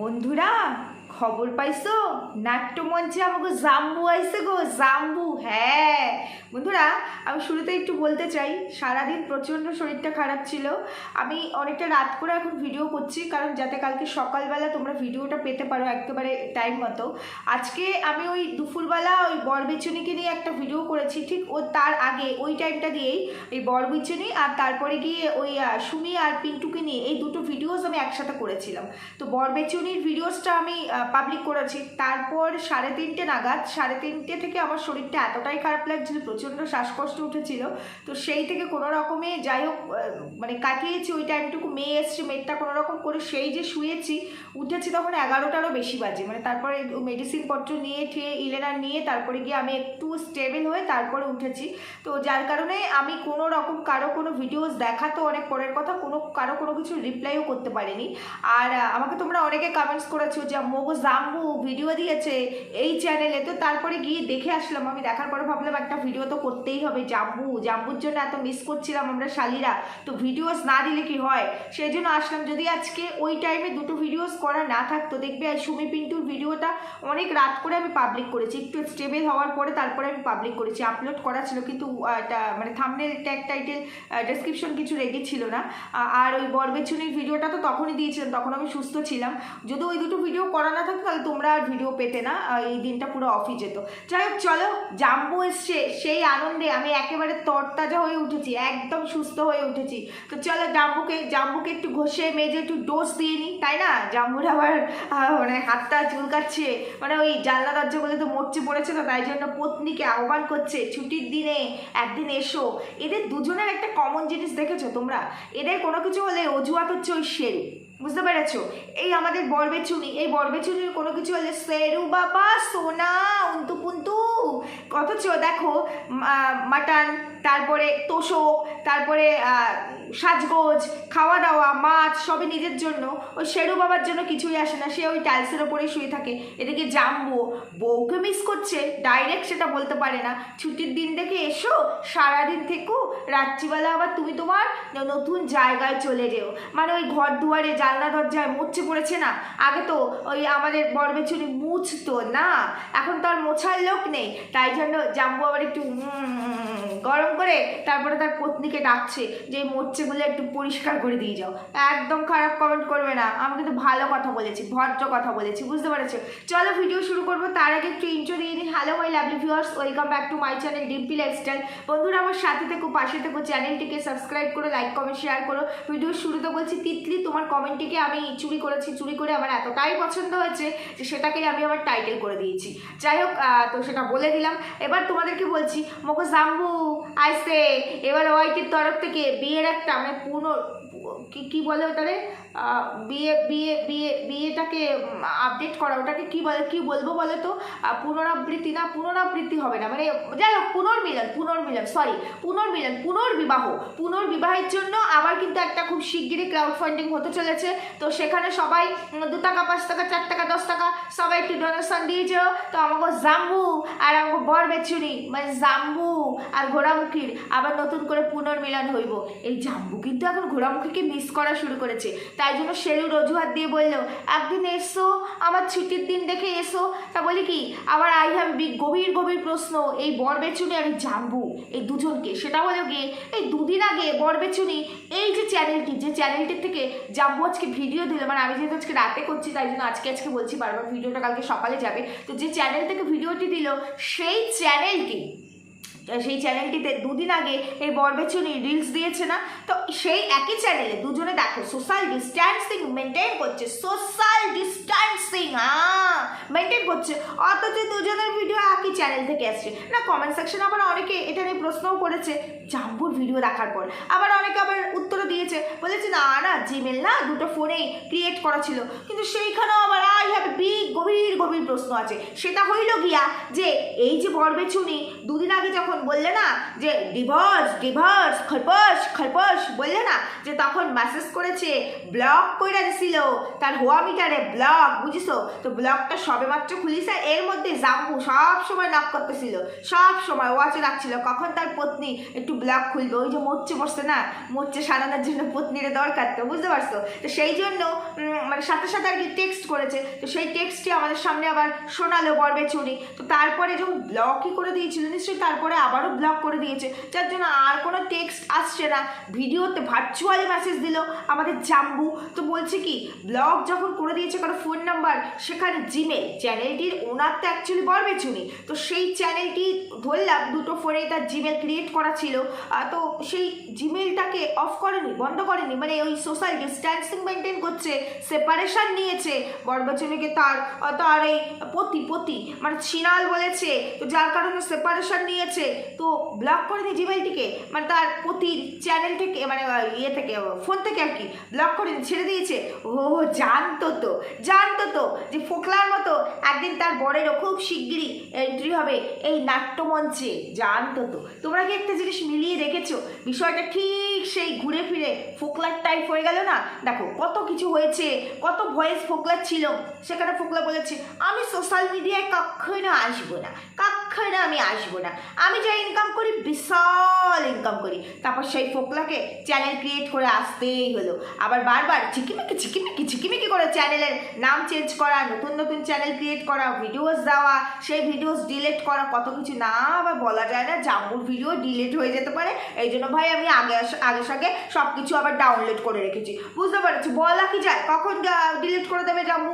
বন্ধুরা খবর পাইছো? নাট্যমঞ্চে আমাকে জাম্বু আইসে গো, জাম্বু হ্যাঁ। বন্ধুরা, আমি শুরুতে একটু বলতে চাই, সারাদিন প্রচণ্ড শরীরটা খারাপ ছিল। আমি অনেকটা রাত করে এখন ভিডিও করছি, কারণ যাতে কালকে সকালবেলা তোমরা ভিডিওটা পেতে পারো একেবারে টাইম মতো। আজকে আমি ওই দুপুরবেলা ওই বরবেচুনিকে নিয়ে একটা ভিডিও করেছি, ঠিক ও তার আগে, ওই টাইমটা দিয়েই এই বরবেচুনি আর তারপরে গিয়ে ওই সুমি আর পিন্টুকে নিয়ে এই দুটো ভিডিওস আমি একসাথে করেছিলাম। তো বরবেচুনির ভিডিওসটা আমি পাবলিক করেছি। তারপর সাড়ে তিনটে নাগাদ, সাড়ে তিনটে থেকে আমার শরীরটা এতটাই খারাপ লাগছিল, প্রচণ্ড শ্বাসকষ্ট উঠেছিল। তো সেই থেকে কোনো রকমে যাই হোক মানে কাটিয়েছি ওই টাইমটুকু মেয়ে এসছে মেয়েটা কোনো রকম করে সেই যে শুয়েছি, উঠেছি তখন এগারোটারও বেশি বাজে। মানে তারপরে মেডিসিন পত্র নিয়ে ঠিয়ে ইলেনার নিয়ে তারপরে গিয়ে আমি একটু স্টেবল হয়ে তারপরে উঠেছি। তো যার কারণে আমি কোনো রকম কারও কোনো ভিডিওস দেখা তো অনেক পরের কথা, কোনো, কারও কোনো কিছু রিপ্লাইও করতে পারিনি। আর আমাকে তোমরা অনেকে কমেন্টস করেছ যে মোগো জাম্বু ভিডিও দিয়েছে এই চ্যানেলে তো তারপরে গিয়ে দেখে আসলাম, আমি দেখার পরে ভাবলাম একটা ভিডিও তো করতেই হবে জাম্বু। জাম্বুর জন্য এত মিস করছিলাম আমরা, শালিরা। তো ভিডিওস না দিলে কি হয়? সেই জন্য আসলাম। যদি আজকে ওই টাইমে দুটো ভিডিওস করা না থাকতো, দেখবে আর সুমি পিন্টুর ভিডিওটা অনেক রাত করে আমি পাবলিক করেছি। একটু স্টেবল হওয়ার পরে তারপরে আমি পাবলিক করেছি। আপলোড করা ছিল, কিন্তু মানে থামনেল ট্যাগ টাইটেল ডেসক্রিপশন কিছু রেডি ছিল না। আর ওই বরবেচুনির ভিডিওটা তো তখনই দিয়েছিলাম, তখন আমি সুস্থ ছিলাম। যদি ওই দুটো ভিডিও করা থাকতো, তাহলে তোমরা আর ভিডিও পেতে না এই দিনটা পুরো অফই যেত। যাই হোক, চলো, জাম্বু এসছে, সেই আনন্দে আমি একেবারে তরতাজা হয়ে উঠেছি, একদম সুস্থ হয়ে উঠেছি। তো চলো, জাম্বুকে জাম্বুকে একটু ঘষে, মেজে একটু ডোজ দিয়ে নিই তাই না? জাম্বুর আবার মানে হাতটা চুলকাচ্ছে মানে ওই জানলা দরজাগুলো তো মরচে পড়েছে তো তাই জন্য পত্নীকে আহ্বান করছে, ছুটির দিনে একদিন এসো। এদের দুজনের একটা কমন জিনিস দেখেছ তোমরা? এদের কোনো কিছু হলে অজুহাত হচ্ছে ওই শেরু বুঝতে পেরেছ? এই আমাদের বরবেচুনি, এই বরবেচুনির কোনো কিছু হলে সেরু বাবা, সোনা উন্তু পুন্তু অথচ দেখো মাটন, তারপরে তোষক, তারপরে সাজগোজ খাওয়া দাওয়া মাছ সবই নিজের জন্য। ওই শেরু বাবার জন্য কিছুই আসে না, সে ওই টাইলসের ওপরেই শুয়ে থাকে। এদিকে জাম্বো, বউকে মিস করছে ডাইরেক্ট সেটা বলতে পারে না। ছুটির দিন দেখে এসো, সারাদিন থেকো, রাত্রিবেলা আবার তুমি তোমার নতুন জায়গায় চলে যেও। মানে ওই ঘর দুয়ারে জানলা দরজায় মুচ্ছে পড়েছে না? আগে তো ওই আমাদের বরবেচুরি মুছতো না। এখন তো আর মোছার লোক নেই। তাই জন্য জাম্বু আবার একটু গরম করে তারপরে তার পত্নীকে ডাকছে যে এই মোচ্ছেগুলো একটু পরিষ্কার করে দিয়ে যাও। একদম খারাপ কমেন্ট করবে না। আমি কিন্তু ভালো কথা বলেছি, ভদ্র কথা বলেছি, বুঝতে পেরেছ? চলো ভিডিও শুরু করব। তার আগে একটু ইন্ট্রো দিয়ে দিই। Hello my lovely viewers welcome back to my channel Dimpi lifestyle বন্ধুরা, আমার সাথে থেকো, পাশে থেকো, চ্যানেলটিকে সাবস্ক্রাইব করো লাইক কমেন্ট শেয়ার করো। ভিডিওর শুরুতে বলছি, তিতলি, তোমার কমেন্টটিকে আমি চুরি করেছি, চুরি করে আমার এতটাই পছন্দ হয়েছে যে সেটাকেই আমি আমার টাইটেল করে দিয়েছি। যাই হোক তো সেটা বলে দিলাম। এবার তোমাদেরকে বলছি মোকো জাম্বু! আইসে এবার ওয়াইটির তরফ থেকে বিয়ের একটা মানে পুনঃ কি কি বলে ওটারে? বিয়ে বিয়ে বিয়ে, বিয়েটাকে আপডেট করা, ওটাকে কি বলে, কি বলব বলে তো পুনরাবৃত্তি না, পুনরাবৃত্তি হবে না। মানে যাই হোক, পুনর্মিলন পুনর্মিলন সরি পুনর্মিলন, পুনর্বিবাহ। পুনর্বিবাহের জন্য আবার কিন্তু একটা খুব শিগগিরই ক্রাউড ফান্ডিং হতে চলেছে। তো সেখানে সবাই দু টাকা, পাঁচ টাকা, চার টাকা, দশ টাকা, সবাই একটু ডোনেশন দিয়েছে তো আমাকে জাম্বু আর আমাকে বর বেচুরি মানে জাম্বু আর ঘোড়ামুখীর আবার নতুন করে পুনর্মিলন হইব। এই জাম্বু কিন্তু এখন ঘোড়ামুখীকে মিস করা শুরু করেছে। তাই জন্য শেলুর অজুহাত দিয়ে বলল, একদিন এসো, আমার ছুটির দিন দেখে এসো। তা বলি কি, আবার আই হ্যাভ বিগ গভীর গভীর প্রশ্ন, এই বরবেচুনি আর এই জাম্বু এই দুজনকে। সেটা হলো গিয়ে, এই দুদিন আগে বরবেচুনি এই যে চ্যানেলটি, যে চ্যানেলটির থেকে জাম্বু আজকে ভিডিও দিল মানে আমি যেহেতু আজকে রাতে করছি, তাই জন্য আজকে আজকে বলছি বারবার, ভিডিওটা কালকে সকালে যাবে। তো যে চ্যানেল থেকে ভিডিওটি দিল, সেই চ্যানেলটি সেই চ্যানেলটিতে দুদিন আগে এই বরবেচুনি রিলস দিয়েছে না? তো সেই একই চ্যানেলে দুজনে দেখো সোশ্যাল ডিস্ট্যান্সিং মেনটেন করছে সোশ্যাল ডিস্ট্যান্সিং হ্যাঁ মেনটেন করছে। অথচ দুজনের ভিডিও একই চ্যানেল থেকে আসছে। না কমেন্ট সেকশনে আবার অনেকে এটা নিয়ে প্রশ্নও করেছে, জাম্বুর ভিডিও দেখার পর। আবার অনেকে আবার উত্তরও দিয়েছে, বলেছে না না জিমেল না, দুটো ফোনেই ক্রিয়েট করা ছিল। কিন্তু সেইখানেও আবার আই হবে বিগ গভীর গভীর প্রশ্ন আছে। সেটা হইল গিয়া যে, এই যে বরবেচুনি দুদিন আগে যখন বললে না যে ডিভোর্স ডিভোর্স খরপস খরপস বললে না যে তখন মেসেজ করেছে ব্লক কইরা দিছিল, তার হোয়া মিটারে ব্লক বুঝিছো তো ব্লকটা সবে মাত্র খুলিছে, এর মধ্যে জাম্বু সব সময় নক করতেছিল, সব সময় ওয়াচে রাখছিল। কখন তার পত্নী একটু ব্লক খুলবে? ওই যে মোচ্ছে বসছে না? মোচ্ছে সারানোর জন্য পত্নীর দরকার তো, বুঝতে পারছ? তো সেই জন্য মানে সাথে সাথে আর কি টেক্সট করেছে। তো সেই টেক্সটটি আমাদের সামনে আবার শোনালো বর্বে চুরি। তো তারপরে যখন ব্লকই করে দিয়েছিল, নিশ্চয়ই তারপরে আবারও ব্লক করে দিয়েছে। যার জন্য আর কোনো টেক্সট আসছে না। ভিডিওতে ভার্চুয়ালি মেসেজ দিল আমাদের জাম্বু। তো বলছে কি ব্লক যখন করে দিয়েছে কারও ফোন নাম্বার সেখানে জিমেল চ্যানেলটির ওনার তো অ্যাকচুয়ালি বর্বে চুরি। তো সেই চ্যানেলটি ধরলাম, দুটো ফোনে তার জিমেল ক্রিয়েট করা ছিল। তো সেই জিমেলটাকে অফ করেনি, বন্ধ করেনি। মানে ওই সোশ্যাল ডিস্ট্যান্সিং মেনটেন করছে সেপারেশন নিয়েছে। বরবচনীকে তার তার এই পতি পতি মানে ছিনাল বলেছে। তো যার কারণে সেপারেশন নিয়েছে। তো ব্লক করে দিয়ে জিমেলটিকে মানে তার পতির চ্যানেল থেকে মানে ইয়ে থেকে ফোন থেকে আর কি ব্লক করে ছেড়ে দিয়েছে। ও জানতো তো জানতো তো যে ফোকলার মতো একদিন তার বরেরও খুব শিগগিরই এন্ট্রি হবে এই নাট্যমঞ্চে, জানতো তো। তোমরা কি একটা জিনিস মিলিয়ে দেখেছ? বিষয়টা ঠিক সেই ঘুরে ফিরে ফোকলার টাইপ হয়ে গেল না? দেখো, কত কিছু হয়েছে, কত ভয়েস ফোকলার ছিল, সেখানে ফোকলা বলেছে, আমি সোশ্যাল মিডিয়ায় কখনো আসব না কখনো আমি আসব না। আমি যা ইনকাম করি, বিশাল ইনকাম করি। তারপর সেই ফোকলাকে চ্যানেল ক্রিয়েট করে আসতেই হলো। আবার বারবার ঝিকিমিকি ঝিকিমিকি ঝিকিমিকি করে চ্যানেলের নাম চেঞ্জ করা, নতুন নতুন চ্যানেল ক্রিয়েট করা ভিডিওস দেওয়া, সেই ভিডিওস ডিলেট করা, কত কিছু না আবার বলা যায় না, জাম্বুর ভিডিও ডিলিট হয়ে যেতে পারে। এই জন্য ভাই আমি আগে আগে সাগে সব কিছু আবার ডাউনলোড করে রেখেছি। বুঝতে পারছি? বলা কি যায়? কখন ডিলিট করে দেবে জাম্বু?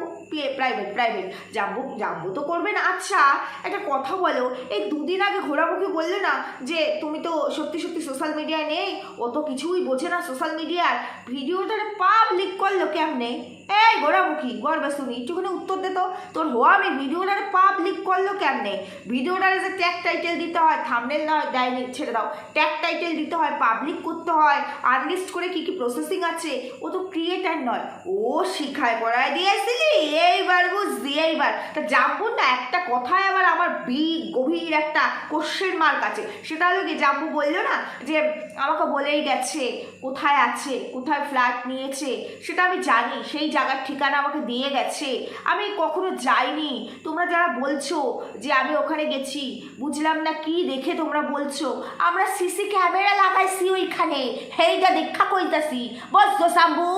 প্রাইভেট প্রাইভেট জাম্বু জাম্বু তো করবে না। আচ্ছা একটা কথা বলো। এই দুদিন আগে ঘোরামুখি বললে না যে তুমি তো সত্যি সত্যি সোশ্যাল মিডিয়ায় নেই, অত কিছুই বোঝে না সোশ্যাল মিডিয়ার ভিডিওটা পাবলিক করল কেমনে এই গোড়ামুখী গর্বে শুনি একটুখানি উত্তর দে তো। তোর হওয়া আমি ভিডিওটারে পাবলিক করল কেমনে? ভিডিওটারে যে ট্যাগ টাইটেল দিতে হয় থামনেল না হয় দেয়নি ছেড়ে দাও। ট্যাগ টাইটেল দিতে হয় পাবলিক করতে হয় আনলিস্ট করে কি কি প্রসেসিং আছে, ও তো ক্রিয়েটার নয়। ও শিখায়, পড়ায় দিয়েছিলি, এইবার বুঝলি, এইবার। তা জাম্বুর না একটা কথায় আবার আমার বি গভীর একটা কোশ্চেন মার্ক আছে। সেটা হলো কি, জাম্বু বলল না যে, আমাকে বলেই গেছে, কোথায় আছে, কোথায় ফ্ল্যাট নিয়েছে, সেটা আমি জানি, সেই জায়গার ঠিকানা আমাকে দিয়ে গেছে। আমি কখনো যাইনি। তোমরা যারা বলছো যে আমি ওখানে গেছি, বুঝলাম না কি দেখে তোমরা বলছো। আমরা সিসি ক্যামেরা লাগাইছি ওইখানে। হেইটা দেখা কইতাছি। বলছো সাম্বু,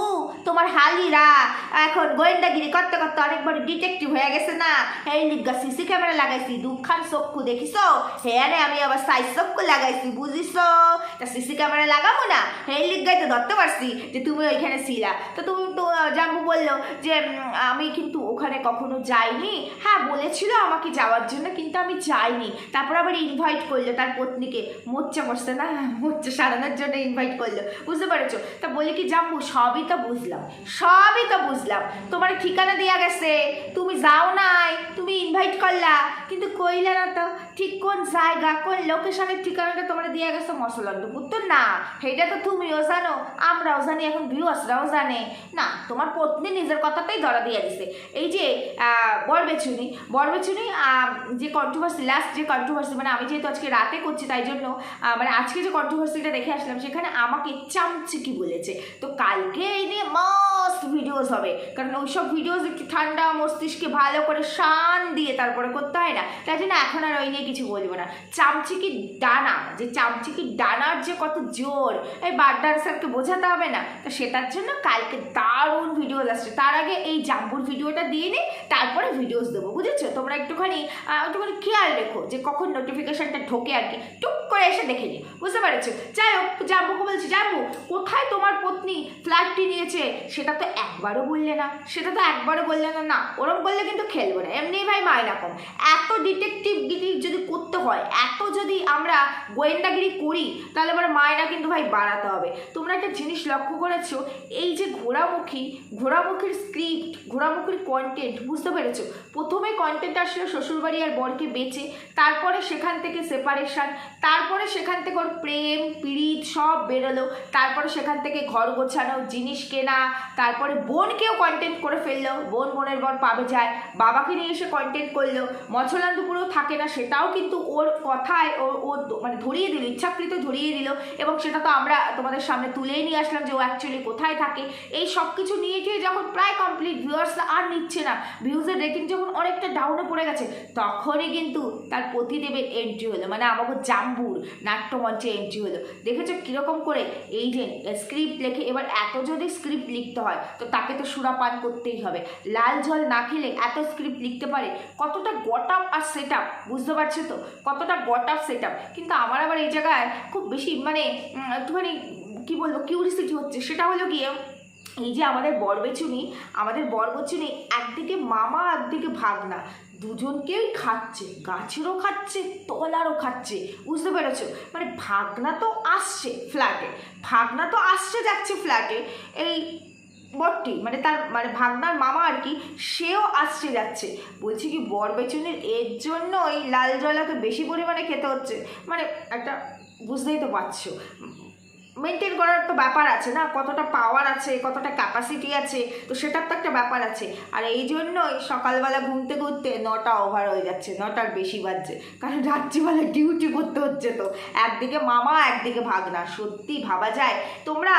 তোমার হালিরা। এখন গোয়েন্দাগিরি করতে করতে অনেক বড় ডিটেকটিভ হয়ে গেছে না। এই লিগা সিসি ক্যামেরা লাগাইছি, দুখান চক্ষু দেখিছো? হ্যাঁ আমি আবার সাইজ চক্ষু লাগাইছি, বুঝিছো? তা সিসি ক্যামেরা লাগাবো না? এই লিগাই তো ধরতে পারছি যে তুমি ওইখানে ছিলা। তো তুমি তো জাম্বু বলল যে আমি কিন্তু ওখানে কখনো যাইনি। হ্যাঁ বলেছিল আমাকে যাওয়ার জন্য, কিন্তু আমি যাইনি। তারপর আবার ইনভাইট করল তার পত্নীকে। মোচ্চা বসতে না? মোচ্চা সারানোর জন্য ইনভাইট করল। বুঝতে পেরেছ? তা বলি কি, জাম্বু, সবই তো বুঝলাম। সবই তো বুঝলাম। তোমার ঠিকানা দেওয়া গেছে। তুমি যাও নাই। তুমি ইনভাইট করলা। কিন্তু কইলা না তো ঠিক কোন জায়গা, কোন লোকেশনের ঠিকানাটা তোমার দেওয়া গেছে মশলন্দপুর তো না সেটা তো তুমিও জানো, আমরাও জানি, এখন ভিউয়ার্সরাও জানে। না, তোমার পত্নী নিজের কথাটাই ধরা দিয়ে দিছে। এই যে বরবেচুনি বরবেচুনি যে কন্ট্রোভার্সি লাস্ট যে কন্ট্রোভার্সি মানে আমি যেহেতু আজকে রাতে করছি তাই জন্য মানে আজকে যে কন্ট্রোভার্সিটা দেখে আসলাম, সেখানে আমাকে চামচিকি বলেছে? তো কালকে এই নিয়ে মাস্ট ভিডিওস হবে। কারণ ওইসব ভিডিওস একটু ঠান্ডা মস্তিষ্কে ভালো করে শান দিয়ে তারপরে করতে হয় না। তাই জন্য এখন আর ওই নিয়ে কিছু বলব না। চামচিকির ডানা, যে চামচিকির ডানার যে কত জোর, এই বার ডান্সারকে বোঝাতে হবে না। তো সেটার জন্য কালকে দারুণ ভিডিওস আসছে। তার আগে এই জাম্বুর ভিডিওটা দিয়ে নিই তারপরে ভিডিওস দেবো, বুঝেছ? তোমরা একটুখানি একটুখানি খেয়াল রেখো যে কখন নোটিফিকেশানটা ঢোকে আর কি। টুক করে এসে দেখে নিই বুঝতে পেরেছ? যাই হোক, জাম্বুকে বলছি, জাম্বু, কোথায় তোমার পত্নী ফ্ল্যাটটি নিয়েছে? সেটা তো একবারও বললে না, সেটা তো একবারও বললে না না, ওরম বললে কিন্তু খেলব না এমনি ভাই মায়না কম এত ডিটেকটিভ গিরি যদি করতে হয়, এত যদি আমরা গোয়েন্দাগিরি করি, তাহলে আমার মায়েরা কিন্তু ভাই বাড়াতে হবে। তোমরা একটা জিনিস লক্ষ্য করেছ, এই যে ঘোড়ামুখী, ঘোড়ামুখীর স্ক্রিপ্ট ঘোরামুখির কন্টেন্ট বুঝতে পেরেছ? প্রথমে কন্টেন্ট আসলো শ্বশুরবাড়ি আর বরকে বেচে, তারপরে সেখান থেকে সেপারেশন তারপরে সেখান থেকে ওর প্রেম, পীড়িত সব বেরোলো, তারপরে সেখান থেকে ঘর গোছানো, জিনিস কেনা, তারপরে বোনকেও কন্টেন্ট করে ফেলল, বোন বোনের বর পাবে যায়, বাবাকে নিয়ে এসে কন্টেন্ট করল মছলান্দুপুরেও থাকে না, সেটাও কিন্তু ওর কথায় ও ও মানে ধরিয়ে দিল, ইচ্ছাকৃত ধরিয়ে দিল, এবং সেটা তো আমরা তোমাদের সামনে তুলেই নিয়ে আসলাম যে ও অ্যাকচুয়ালি কোথায় থাকে। এই সব কিছু নিয়ে গিয়ে যখন প্রায় কমপ্লিট ভিউয়ার্সরা আর নিচ্ছে না ভিউজের রেটিং যখন অনেকটা ডাউনে পড়ে গেছে, তখনই কিন্তু তার প্রতিদেবের এন্ট্রি হলো মানে আমাকে জাম্বুর নাট্যমঞ্চে এন্ট্রি হলো। দেখেছ কীরকম করে? এই যে স্ক্রিপ্ট লেখে, এবার এত যদি স্ক্রিপ্ট লিখতে হয়, তো তাকে তো সুরাপান করতেই হবে। লাল জল না খেলে এত স্ক্রিপ্ট লিখতে পারে, কতটা গট আপ আর সেট আপ বুঝতে পারছ তো? কতটা গট আপ সেট কিন্তু আমার আবার এই জায়গায় খুব বেশি মানে একটুখানি, কি বলব কিউরিসিটি হচ্ছে। সেটা হলো গিয়ে, এই যে আমাদের বরবেচুনি আমাদের বরবেচুনি একদিকে মামা, একদিকে ভাগনা। দুজনকেই খাচ্ছে, গাছেরও খাচ্ছে, তলারও খাচ্ছে। বুঝতে পেরেছ? মানে ভাগনা তো আসছে ফ্ল্যাটে ভাগনা তো আসছে যাচ্ছে ফ্ল্যাটে এই বরটি মানে তার মানে ভাগনার মামা আর কি, সেও আসছে যাচ্ছে। বলছি কি, বর বেচনের এর জন্য ওই লাল জলাকে বেশি পরিমাণে খেতে হচ্ছে। মানে একটা, বুঝতেই তো পারছ। মেনটেন করার তো ব্যাপার আছে না? কতটা পাওয়ার আছে, কতটা ক্যাপাসিটি আছে, তো সেটার তো একটা ব্যাপার আছে। আর এই জন্যই সকালবেলা ঘুমতে ঘুরতে নটা ওভার হয়ে যাচ্ছে, নটার বেশি বাজছে। কারণ রাত্রিবেলা ডিউটি করতে হচ্ছে তো। একদিকে মামা, একদিকে ভাগনা। সত্যি ভাবা যায়। তোমরা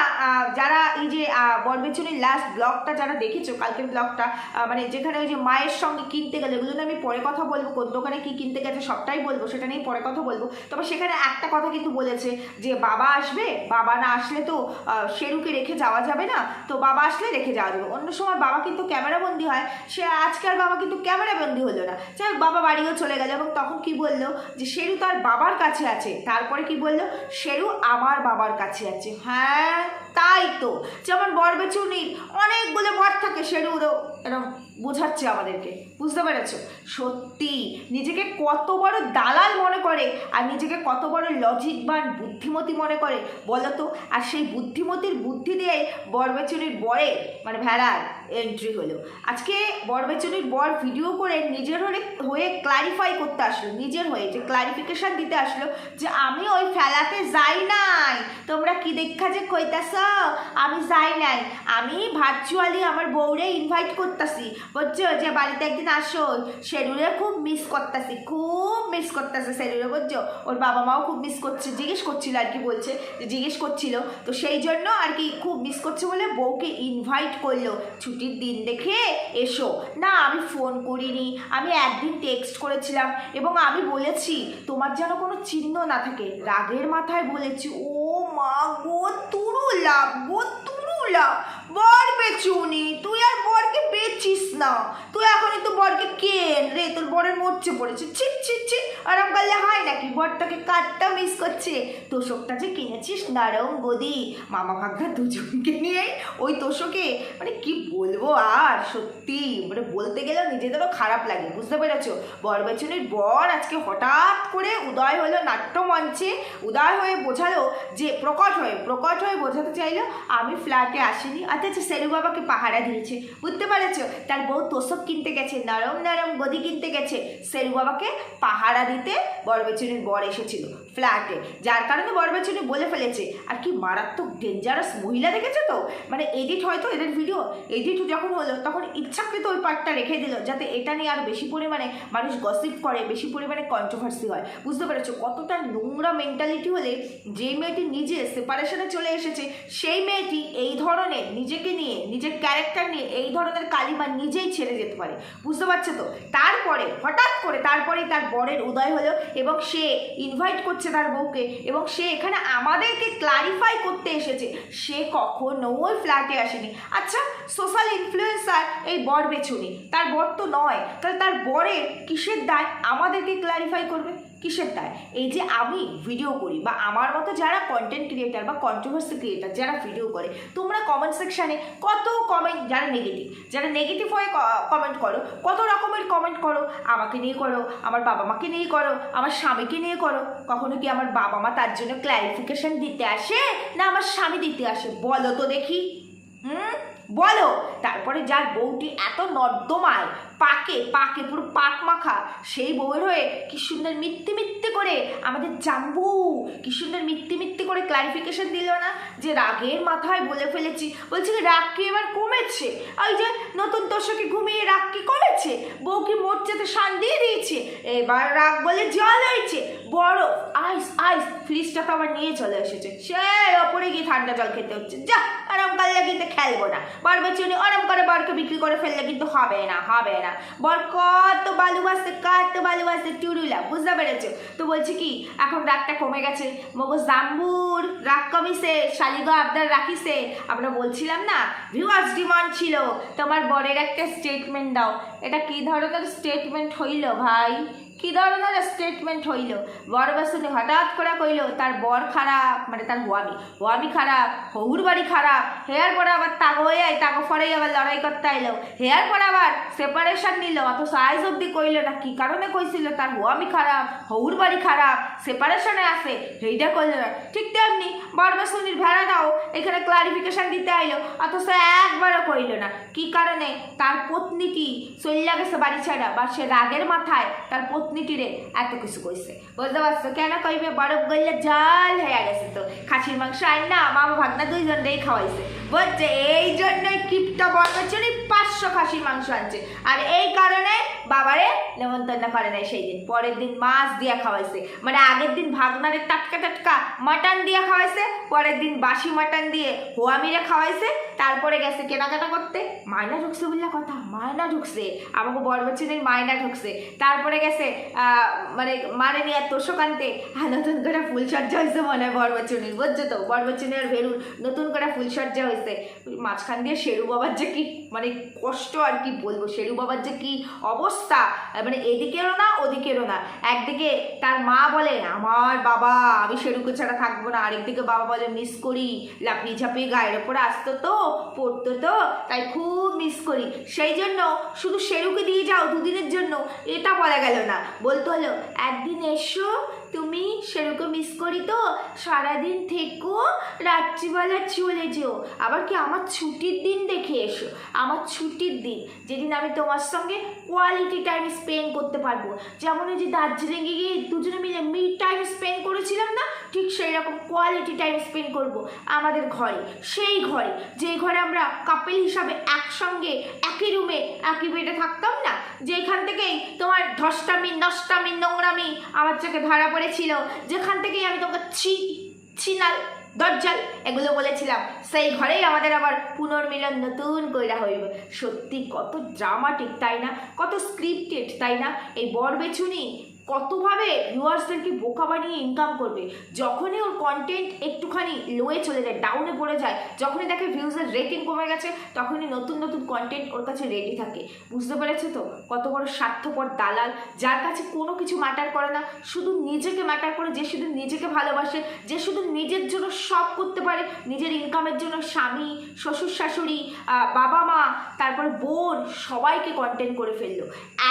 যারা এই যে বরবেচুনির লাস্ট ব্লগটা যারা দেখেছ, কালকের ব্লগটা মানে যেখানে ওই যে মায়ের সঙ্গে কিনতে গেলে নিয়ে আমি পরে কথা বলব, কোন দোকানে কী কিনতে গেছে সবটাই বলব, সেটা নিয়ে পরে কথা বলব। তবে সেখানে একটা কথা কিন্তু বলেছে যে, বাবা আসবে, বাবা না আসলে তো শেরুকে রেখে যাওয়া যাবে না। তো বাবা আসলে রেখে যাওয়া যাবে অন্য সময় বাবা কিন্তু ক্যামেরাবন্দি হয়। সে আজকে আর বাবা কিন্তু ক্যামেরাবন্দি হলো না। যাই বাবা বাড়িও চলে গেল এবং তখন কি বলল যে শেরু তার বাবার কাছে আছে। তারপরে কি বলল শেরু আমার বাবার কাছে আছে। হ্যাঁ তাই তো। যেমন বরবেচুনির অনেকগুলো বর থাকে শেরুরও এরকম বোঝাচ্ছে আমাদেরকে। বুঝতে পেরেছ? সত্যি, নিজেকে কত বড় দালাল মনে করে আর নিজেকে কত বড় লজিকবান বুদ্ধিমতী মনে করে বলো তো আর সেই বুদ্ধিমতির বুদ্ধি দিয়ে বরবেচুনির বরে মানে ভেড়ার এন্ট্রি হলো। আজকে বরবেচুনির বর ভিডিও করে নিজের হয়ে হয়ে ক্লারিফাই করতে আসলো, নিজের হয়ে যে ক্লারিফিকেশন দিতে আসলো যে আমি ওই ফেলাতে যাই নাই। তোমরা কি দেখা যে কইতাছ? আমি যাই নাই। আমি ভার্চুয়ালি আমার বউরে ইনভাইট করতেছি। বুঝছ? যে বাড়িতে একদিন আসো শেরুরে খুব মিস করতেছি, খুব মিস করতেছে শেরুরে, বুঝছ? ওর বাবা মাও খুব মিস করছে, জিজ্ঞেস করছিল আর কি বলছে, যে জিজ্ঞেস করছিল। তো সেই জন্য আর কি খুব মিস করছে বলে বউকে ইনভাইট করল, ছুটির দিন দেখে এসো। না, আমি ফোন করিনি, আমি একদিন টেক্সট করেছিলাম এবং আমি বলেছি, তোমার যেন কোনো চিহ্ন না থাকে। রাগের মাথায় বলেছি, ও মা গো, তুরুলা গো, তুরুলা। বর বেচুনি তুই আর বরকে বেচিস না। তুই এখনই তো বরকে কেন রে? তোর বরের মরচে পড়েছে। ছি ছি ছি। আরাম করলে হয় নাকি? বরটাকে কাঠটা মিস করছে। তোষকটা যে কিনেছিস নারম গদি মামা ভাগ্না দুজনকে নিয়ে ওই তোষকে। মানে কি বলব আর? সত্যি মানে বলতে গেলেও নিজেদেরও খারাপ লাগে, বুঝতে পেরেছ? বর বেচনের বর আজকে হঠাৎ করে উদয় হলো নাট্যমঞ্চে উদয় হয়ে বোঝালো যে, প্রকট হয়ে প্রকট হয়ে বোঝাতে চাইলো, আমি ফ্ল্যাটে আসিনি। আচ্ছা আচ্ছা সেরু বাবাকে পাহারা দিয়েছে। বুঝতে পারেছো? তার বউ তোষক কিনতে গেছে, নরম নরম গদি কিনতে গেছে। সেরু বাবাকে পাহারা দিতে বড় বরবেচুনির বর এসেছিল। ফ্ল্যাটে যার কারণে বরবেচুনি বলে ফেলেছে, আর কি মারাত্মক ডেঞ্জারাস মহিলা দেখেছ তো? মানে এডিট হয়তো এদের ভিডিও এডিট যখন হলো, তখন ইচ্ছাকৃত ওই পার্টটা রেখে দিল, যাতে এটা নিয়ে আরও বেশি পরিমাণে মানুষ গসিপ করে, বেশি পরিমাণে কন্ট্রোভার্সি হয়। বুঝতে পেরেছ? কতটা নোংরা মেন্টালিটি হলে যে মেয়েটি নিজে সেপারেশনে চলে এসেছে, সেই মেয়েটি এই ধরনের নিজেকে নিয়ে, নিজের ক্যারেক্টার নিয়ে এই ধরনের কালিমা নিজেই ছেড়ে যেতে পারে। বুঝতে পারছ তো? তারপরে, হঠাৎ করে তারপরেই তার বরের উদয় হলো এবং সে ইনভাইট করছে তার বউকে এবং সে এখানে আমাদেরকে ক্লারিফাই করতে এসেছে। সে কখনো ওই ফ্ল্যাটে আসেনি। আচ্ছা সোশ্যাল ইনফ্লুয়েন্সার এই বর বেছুনি। তার বর তো নয়। তাহলে তার বরের কিসের দায় আমাদেরকে ক্লারিফাই করবে? কিসের দায়? এই যে আমি ভিডিও করি বা আমার মতো যারা কন্টেন্ট ক্রিয়েটার বা কন্ট্রোভার্সি ক্রিয়েটার যারা ভিডিও করে, তোমরা কমেন্ট সেকশানে কত কমেন্ট যারা নেগেটিভ যারা নেগেটিভ হয়ে কমেন্ট করো, কত রকমের কমেন্ট করো? আমাকে নিয়ে করো, আমার বাবা মাকে নিয়ে করো, আমার স্বামীকে নিয়ে করো। কখনো কি আমার বাবা মা তার জন্য ক্লারিফিকেশন দিতে আসে? না আমার স্বামী দিতে আসে? বলো তো দেখি। হুম? বলো। তারপরে যার বউটি এত নর্দমায়, পাকে পাকে পুরো পাক মাখা, সেই বউয়ের হয়ে কি সুন্দর মিথ্যে মিথ্যে করে আমাদের জাম্বু, কি সুন্দর মিথ্যে মিথ্যে করে ক্লারিফিকেশন দিল না যে রাগের মাথায় বলে ফেলেছি। বলছি রাগ কি এবার কমেছে? ওই যে নতুন তোষকে ঘুমিয়ে রাগ কি কমেছে? বউ কি মোর্চাতে শান দিয়ে দিয়েছে? এবার রাগ বলে জল হয়েছে। বড় আইস আইস, ফ্রিজটা তো আবার নিয়ে চলে এসেছে। সে ওপরে গিয়ে ঠান্ডা জল খেতে হচ্ছে। যা, আরাম করলে কিন্তু খেলব না। বর বেচুনি আরাম করে বরকে বিক্রি করে ফেললে কিন্তু হবে না হবে না। বর কত ভালোবাসে কত ভালোবাসে টুরুলা বুঝতে পেরেছ? তো বলছি কি, এখন রাগটা কমে গেছে। মগো জাম্বুর রাগ কমিছে শালিগো আবদার রাখিছে আমরা বলছিলাম না ভিউয়ার্স ডিমান্ড ছিল। তোমার বরের একটা স্টেটমেন্ট দাও। এটা কি ধরনের স্টেটমেন্ট হইল ভাই? কি ধরনের স্টেটমেন্ট হইল? বর বাসনে হঠাৎ করে কইল, তার বর খারাপ মানে তার হোয়াবি হোয়াবি খারাপ, হহুর বাড়ি খারাপ। হেয়ার পরে আবার তাগো হয়ে আয় তাগো ফরেই আবার লড়াই করতে আইলো। হেয়ার পরে আবার সেপারেশন নিল অত আইজ অব্দি কইল না, কি কারণে কইছিল তার হোয়াবি খারাপ, হহুর বাড়ি খারাপ সেপারেশনে আসে সেইটা কইল না। ঠিক তেমনি বর বাসনির ভেড়া দাও এখানে ক্লারিফিকেশন দিতে আইলো, অথচ একবারও কইল না। কি কারণে? তার পত্নীটি চল্লা গেছে বাড়ি ছাড়া বা সে রাগের মাথায় তার পত্নীটিরে এত কিছু কইছে। বলতে পারছ? কেন কইবে? বরফ গইলে জল হয়ে গেছে তো। খাসির মাংস আইন না মামা ভাগনা দুইজন রেই খাওয়াইছে। বুঝছে এই জন্যই কিপটা বরবচনি পাঁচশো খাসির মাংস আনছে। আর এই কারণে বাবারে নেমন্তন্ন করে নাই সেই দিন। পরের দিন মাছ দিয়ে খাওয়াইছে। মানে আগের দিন ভাগনারে টাটকা টাটকা মাটন দিয়ে খাওয়াইছে, পরের দিন বাসি মাটন দিয়ে হোয়ামিরে খাওয়াইছে, তারপরে গেছে কেনাকাটা করতে। মায়না ঢুকছে বললে কথা মায়না ঢুকছে, আমাকে বরবচনের মায়না ঢুকছে। তারপরে গেছে মানে মারে নিয়ে তোষক আনতে নতুন করে ফুলসজ্জা হয়েছে মনে হয় বরবচনের বুঝছ তো? বরবচনের ভেরুর নতুন করে ফুলসজ্জা হয়েছে মাঝখান দিয়ে শেরু বাবার যে কি মানে কষ্ট আর কি বলব, শেরু বাবার যে কি অবস্থা মানে এদিকেরও না, ওদিকেরও না। একদিকে তার মা বলে, আমার বাবা, আমি শেরুকে ছাড়া থাকব না। আরেকদিকে বাবা বলে মিস করি, লাফিয়ে ঝাঁপিয়ে গায়ের ওপরে আসতো তো, পড়তো তো, তাই খুব মিস করি। সেই জন্য শুধু শেরুকে দিয়ে যাও দুদিনের জন্য, এটা বলা গেল না। বলতে হলো, একদিন এসো তুমি সেরকম মিস করি তো, সারাদিন থেকো, রাত্রিবেলা চলে যেও। আবার কি আমার ছুটির দিন দেখে এসো, আমার ছুটির দিন, যেদিন আমি তোমার সঙ্গে কোয়ালিটি টাইম স্পেন্ড করতে পারব। যেমন ওই যে দার্জিলিংয়ে গিয়ে দুজনে মিলে মিড টাইম স্পেন্ড করেছিলাম না ঠিক সেই রকম কোয়ালিটি টাইম স্পেন্ড করব আমাদের ঘরে। সেই ঘরে, যেই ঘরে আমরা কাপেল হিসাবে একসঙ্গে, একই রুমে একই বেডে থাকতাম না, যেখান থেকেই তোমার ধষ্টামি, নষ্টামি, নোংরামি আমার চোখে ধরা পড়েছিল, যেখান থেকেই আমি তোমাকে ছি, ছিনাল, দরজাল এগুলো বলেছিলাম, সেই ঘরেই আমাদের আবার পুনর্মিলন নতুন কইরা হইবে। সত্যি কত ড্রামাটিক তাই না? কত স্ক্রিপ্টেড তাই না? এই বর বেছুনি কতভাবে ভিউয়ার্সদেরকে বোকা বানিয়ে ইনকাম করবে? যখনই ওর কন্টেন্ট একটুখানি লোয়ে চলে যায় ডাউনে পড়ে যায়, যখনই দেখে ভিউজের রেটিং কমে গেছে, তখনই নতুন নতুন কন্টেন্ট ওর কাছে রেডি থাকে। বুঝতে পেরেছে তো? কত বড় স্বার্থপর দালাল, যার কাছে কোনো কিছু ম্যাটার করে না, শুধু নিজেকে ম্যাটার করে, যে শুধু নিজেকে ভালোবাসে, যে শুধু নিজের জন্য সব করতে পারে, নিজের ইনকামের জন্য স্বামী, শ্বশুর শাশুড়ি বাবা মা, তারপরে বোন, সবাইকে কন্টেন্ট করে ফেলল।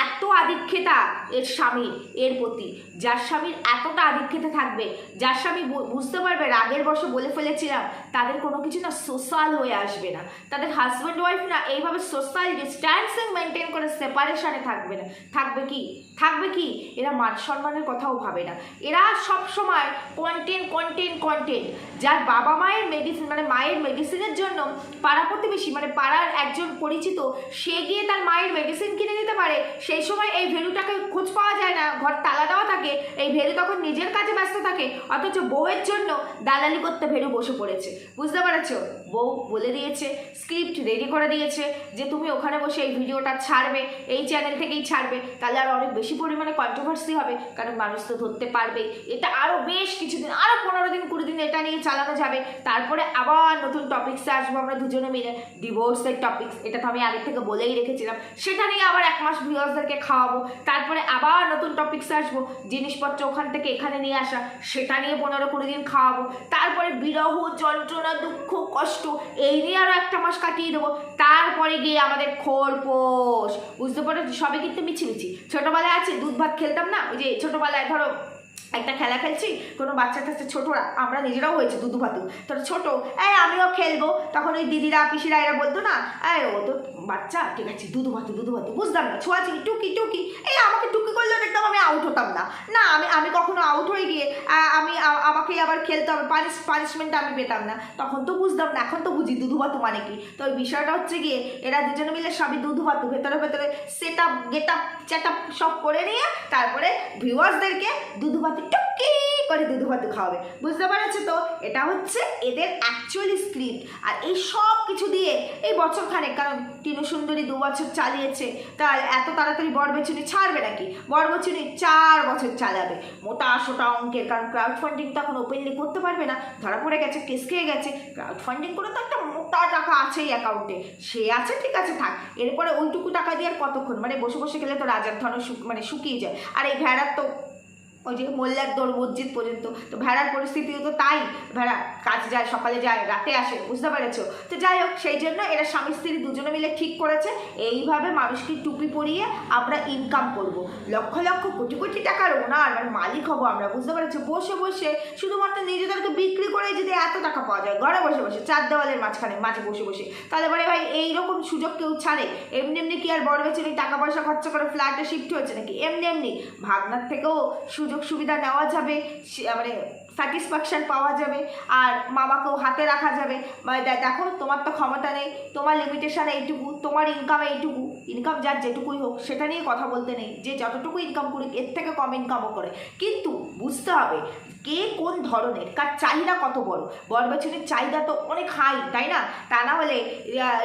এত আধিক্ষেতা এর স্বামীর এর প্রতি। যার স্বামীর এতটা আধিক্ষেতা থাকবে, যার স্বামী বুঝতে পারবে রাগের বসে বলে ফেলেছিলাম, তাদের কোনো কিছু না সোশ্যাল হয়ে আসবে না। তাদের হাজব্যান্ড ওয়াইফ না এইভাবে সোশ্যাল ডিস্ট্যান্সিং মেনটেন করে সেপারেশনে থাকবে না। থাকবে কি? থাকবে কি? এরা মান সম্মানের কথাও ভাবে না। এরা সব সময় কন্টেন্ট কন্টেন্ট কন্টেন্ট যার বাবা মায়ের মেডিসিন মানে মায়ের মেডিসিনের জন্য পাড়া প্রতিবেশী মানে পাড়ার একজন পরিচিত, সে গিয়ে তার মায়ের মেডিসিন কিনে দিতে পারে। সেই সময় এই ভেলুটাকে খোঁজ পাওয়া যায় না, ঘর তালা দেওয়া থাকে, এই ভেরু তখন নিজের কাজে ব্যস্ত থাকে, অথচ বউয়ের জন্য দালালি করতে ভেরু বসে পড়েছে। বুঝতে পেরেছ? বউ বলে দিয়েছে স্ক্রিপ্ট রেডি করে দিয়েছে যে তুমি ওখানে বসে এই ভিডিওটা ছাড়বে, এই চ্যানেল থেকেই ছাড়বে। তাহলে আর অনেক বেশি পরিমাণে কন্ট্রোভার্সি হবে, কারণ মানুষ তো ধরতে পারবে। এটা আরও বেশ কিছুদিন আরও পনেরো দিন, কুড়ি দিন এটা নিয়ে চালানো যাবে। তারপরে আবার নতুন টপিক্সে আসব আমরা দুজনে মিলে। ডিভোর্সের টপিক্স এটা তো আমি আগে থেকে বলেই রেখেছিলাম। সেটা নিয়ে আবার এক মাস ভিউয়ার্সদেরকে খাওয়াবো। তারপরে আবার নতুন টপিক্সে আসব, জিনিসপত্র ওখান থেকে এখানে নিয়ে আসা, সেটা নিয়ে পনেরো কুড়ি দিন খাওয়াবো। তারপরে বিরহ যন্ত্রণা, দুঃখ, কষ্ট এই নিয়ে আরও একটা মাস কাটিয়ে দেবো। তারপরে গিয়ে আমাদের খোরপোশ। বুঝতে পারো সবই কিন্তু মিছিমিছি। মিছি ছোটোবেলায় আছে, দুধ ভাত খেলতাম না? ওই যে ছোটোবেলায় ধরো একটা খেলা খেলছি, কোনো বাচ্চা টাচ্চা ছোটরা, আমরা নিজেরাও হয়েছে দুধু ভাতু তোর ছোটো, এই আমিও খেলব। তখন ওই দিদিরা, পিসিরা এরা বলতো না, এই, ও তো বাচ্চা, ঠিক আছে দুধু ভাতু দুধু ভাতু বুঝতাম না ছোঁয়াছি টুকি টুকি। এই, আমাকে টুকি করলে দেখতাম আমি আউট হতাম না। না, আমি আমি কখনো আউট হয়ে গিয়ে আমি আমাকে আবার খেলতে হবে, পানিশ পানিশমেন্ট আমি পেতাম না। তখন তো বুঝতাম না, এখন তো বুঝি দুধু ভাতু মানে কি। তো ওই বিষয়টা হচ্ছে গিয়ে, এরা দুজনে মিলে সবই দুধু ভাতু ভেতরে ভেতরে set up get up chat up সব করে নিয়ে, তারপরে ভিউয়ার্সদেরকে দুধু ভাতু টুকি করে দুধু ভাতু খাওয়াবে। বুঝতে পারছ তো? এটা হচ্ছে এদের অ্যাকচুয়ালি স্ক্রিপ্ট আর এই সব কিছু দিয়ে এই বছর খানেক, কারণ টিনু সুন্দরী দু বছর চালিয়েছে তার এত তাড়াতাড়ি বরবেচুনি ছাড়বে নাকি? বরবেচুনি চার বছর চালাবে। মোটা সোটা অঙ্কের, কারণ ক্রাউড ফান্ডিং তো এখন ওপেনলি করতে পারবে না। ধরা পড়ে গেছে, কেস খেয়ে গেছে। ক্রাউড ফান্ডিং করে তো একটা মোটা টাকা আছেই অ্যাকাউন্টে সে আছে, ঠিক আছে, থাক। এরপরে ওইটুকু টাকা দিয়ে আর কতক্ষণ? মানে বসে বসে গেলে তো রাজার ধন মানে শুকিয়ে যায়। আর এই ভেড়ার তো ওই যে মোল্লার দৌড় মসজিদ পর্যন্ত। তো ভেড়ার পরিস্থিতিও তো তাই। ভেড়া কাজ যায়, সকালে যায়, রাতে আসে, বুঝতে পেরেছ? তো যাই হোক, সেই জন্য এরা স্বামী স্ত্রী দুজনে মিলে ঠিক করেছে। এইভাবে মানুষকে টুপি পরিয়ে আমরা ইনকাম করব। লক্ষ লক্ষ কোটি কোটি টাকার ওনার মানে মালিক হব আমরা, বুঝতে পেরেছ? বসে বসে শুধুমাত্র নিজেদেরকে বিক্রি করে যদি এত টাকা পাওয়া যায়, ঘরে বসে বসে, চার দেওয়ালের মাঝখানে, মাঝে বসে বসে। তাহলে পরে ভাই, এইরকম সুযোগ কেউ ছাড়ে? এমনি এমনি কি আর বড় বেছে টাকা পয়সা খরচা করে ফ্ল্যাটে শিফট হয়েছে নাকি? এমনি এমনি। ভাবনার থেকেও সুযোগ সুবিধা নেওয়া যাবে মানে স্যাটিসফ্যাকশান পাওয়া যাবে, আর মামাকেও হাতে রাখা যাবে। মানে দেখো, তোমার তো ক্ষমতা নেই, তোমার লিমিটেশানে এইটুকু, তোমার ইনকাম এইটুকু ইনকাম যার যেটুকুই হোক, সেটা নিয়ে কথা বলতে নেই। যে যতটুকু ইনকাম করুক, এর থেকে কম ইনকামও করে। কিন্তু বুঝতে হবে কে কোন ধরনের, কার চাহিদা কত বড়? বরবেছনের চাহিদা তো অনেক হাই তাই না? তা না হলে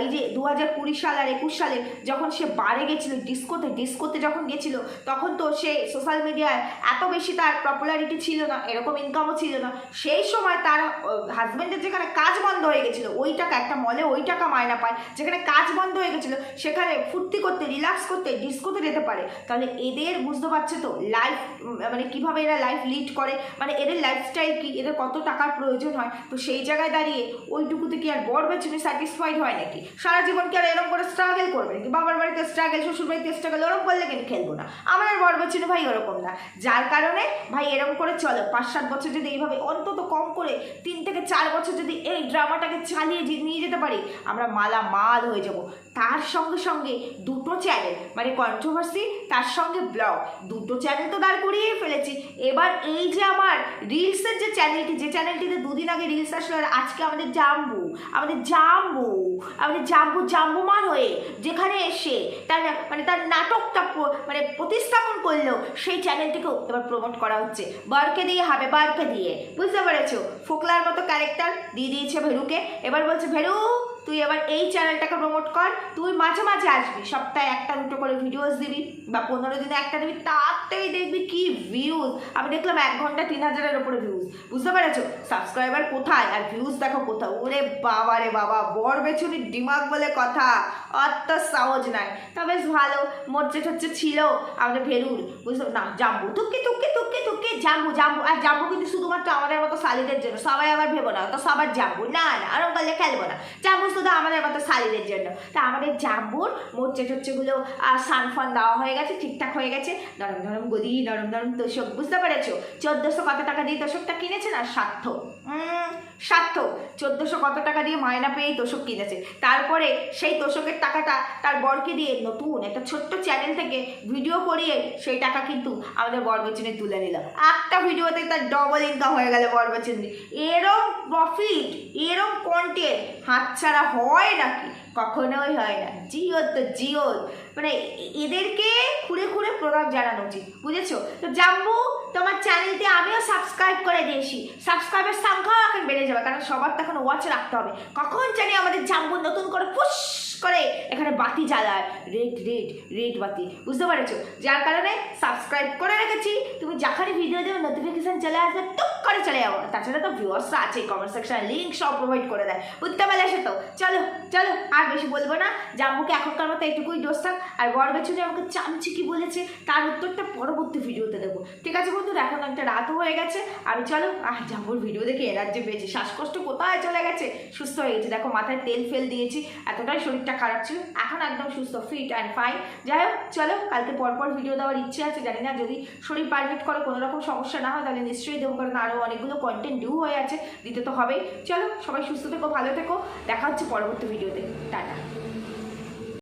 এই যে দু হাজার কুড়ি সাল আর একুশ সালে যখন সে বারে গেছিল ডিস্কোতে ডিস্কোতে যখন গেছিল, তখন তো সে সোশ্যাল মিডিয়ায় এত বেশি তার পপুলারিটি ছিল না, এরকম ইনকামও ছিল না। সেই সময় তার হাজব্যান্ডের যেখানে কাজ বন্ধ হয়ে গেছিল, ওই টাকা, একটা মলে ওই টাকা মায়না পায়, যেখানে কাজ বন্ধ হয়ে গেছিল, সেখানে ফুর্তি করতে রিল্যাক্স করতে ডিস্কোতে যেতে পারে। তাহলে এদের বুঝতে পারছে তো লাইফ মানে কীভাবে এরা লাইফ লিড করে? মানে এদের লাইফস্টাইল কি? এদের কত টাকার প্রয়োজন হয়? তো সেই জায়গায় দাঁড়িয়ে ওইটুকুতে কি আর বর বেচুনি স্যাটিসফাইড হয় নাকি? সারা জীবন কি আর এরকম করে স্ট্রাগল করবে? নাকি বাবার বাড়িতে স্ট্রাগল শ্বশুর বাড়িতে স্ট্রাগল ওরকম করলে কিন্তু খেলব না? আমার আর বর বেচুনি ভাই ওরকম না। যার কারণে ভাই এরকম করে চলো। পাঁচ সাত বছর যদি এইভাবে অন্তত কম করে তিন থেকে চার বছর যদি এই ড্রামাটাকে চালিয়ে নিয়ে যেতে পারি, আমরা মালা মাল হয়ে যাব। তার সঙ্গে সঙ্গে দুটো চ্যানেল মানে কন্ট্রোভার্সি তার সঙ্গে ব্লগ। দুটো চ্যানেল তো দাঁড় করিয়েই ফেলেছি। এবার এই যে আমার রিলসের যে চ্যানেলটি যে চ্যানেলটিতে দুদিন আগে রিলস আসলো আর আজকে আমাদের জাম্বু আমাদের জাম্বু আমাদের জাম্বু জাম্বুমান হয়ে যেখানে এসে তার মানে তার নাটকটা মানে প্রতিস্থাপন করল, সেই চ্যানেলটিকেও এবার প্রমোট করা হচ্ছে। বারকে দিয়ে হবে, বারকে দিয়ে। বুঝতে পেরেছ? ফোকলার মতো ক্যারেক্টার দিয়ে দিয়েছে ভেরুকে। এবার বলছে, ভেরু তুই এবার এই চ্যানেলটাকে প্রমোট কর, তুই মাঝে মাঝে আসবি, সপ্তাহে একটা, দুটো করে ভিডিওস দিবি, বা পনেরো দিনে একটা দিবি, তাতেই দেখবি কি ভিউজ আমি দেখলাম এক ঘণ্টা তিন হাজারের ওপরে ভিউজ বুঝতে পেরেছ? সাবস্ক্রাইবার কোথায়? আর ভিউজ দেখো কোথাও ওরে বাবা রে বাবা, বর বেছুনির ডিমাগ বলে কথা। অত সহজ নাই তা বেশ ভালো মোর্চে টোচ্ছে ছিল আমাদের ভেরুর। বুঝতে না, জাম্বু। তুক্কি তুক্কি তুক্কি তুকি জাম্বু জাম্বু। আর জাম্বু কিন্তু শুধুমাত্র আমাদের মতো শালিদের জন্য। সবাই আবার ভেবো না তো সবার জাম্বু। না না আরম করলে খেলব না। জাম্বু শুধু আমাদের মতো শালিদের জন্য। তা আমাদের জাম্বুর মোর্চে টোচ্চেগুলো সানফান দেওয়া হয়ে গেছে, ঠিকঠাক হয়ে গেছে। নরম নরম গদি, নরম নরম তোষক, বুঝতে পেরেছ? চোদ্দোশো কত টাকা দিয়ে তোষকটা কিনেছে না সার্থ চোদ্দশো চোদ্দোশো কত টাকা দিয়ে মায়না পেয়েই তোষক কিনেছে? তারপরে সেই তোষকের টাকাটা তার বরকে দিয়ে নতুন একটা ছোট্ট চ্যানেল থেকে ভিডিও করিয়ে সেই টাকা কিন্তু আমাদের বরবচনে তুলে নিল। একটা ভিডিওতে তার ডবল ইনকাম হয়ে গেল বরবেচনে। এরম প্রফিট এরম কন্টেন্ট হাতছাড়া হয় নাকি? কখনোই হয় না। জিও তো জিও। মানে এদেরকে খুঁড়ে খুঁড়ে প্রভাব জানানো উচিত, বুঝেছ? তো জাম্বু, তোমার চ্যানেলটি আমিও সাবস্ক্রাইব করে দিয়েছি। সাবস্ক্রাইবের সংখ্যাও এখন বেড়ে যাবে, কারণ সবার তো এখন ওয়াচ রাখতে হবে। কখন জানি আমাদের জাম্বু নতুন করে ফুস করে এখানে বাতি জ্বালায়। রেড রেড রেড বাতি, বুঝতে পেরেছ? যার কারণে সাবস্ক্রাইব করে রেখেছি। তুমি যখনই ভিডিও দেবে নোটিফিকেশন চলে আসবে, টুক করে চলে যাব। তাছাড়া তো ভিউয়ার্সরা আছে কমেন্ট সেকশনে লিঙ্ক সব প্রোভাইড করে দেয়। বুঝতে পেরেছ তো? চলো চলো আর বেশি বলব না জাম্বুকে এখনকার মতো এইটুকুই ডোজ থাক। আর বরবেচু যে আমাকে চামচিকি বলেছে, তার উত্তরটা পরবর্তী ভিডিওতে দেবো। ঠিক আছে বন্ধুরা, এখন একটা রাতও হয়ে গেছে। আমি চলো, আহ জাম্বুর ভিডিও দেখে এনার্জি পেয়েছি শ্বাসকষ্ট কোথায় চলে গেছে? সুস্থ হয়ে গেছে। দেখো, মাথায় তেল ফেল দিয়েছি, এতটাই শরীরটা খারাপ ছিল। এখন একদম সুস্থ ফিট অ্যান্ড ফাইন যাই হোক, চলো, কালকে পরপর ভিডিও দেওয়ার ইচ্ছে আছে। জানি না যদি শরীর পারমিট করে কোনো রকম সমস্যা না হয়, তাহলে নিশ্চয়ই দেবো। কারণ আরও অনেকগুলো কন্টেন্ট ডিউ হয়ে আছে, দিতে তো হবেই। চলো, সবাই সুস্থ থেকো, ভালো থেকো। দেখা হচ্ছে পরবর্তী ভিডিওতে। 大家。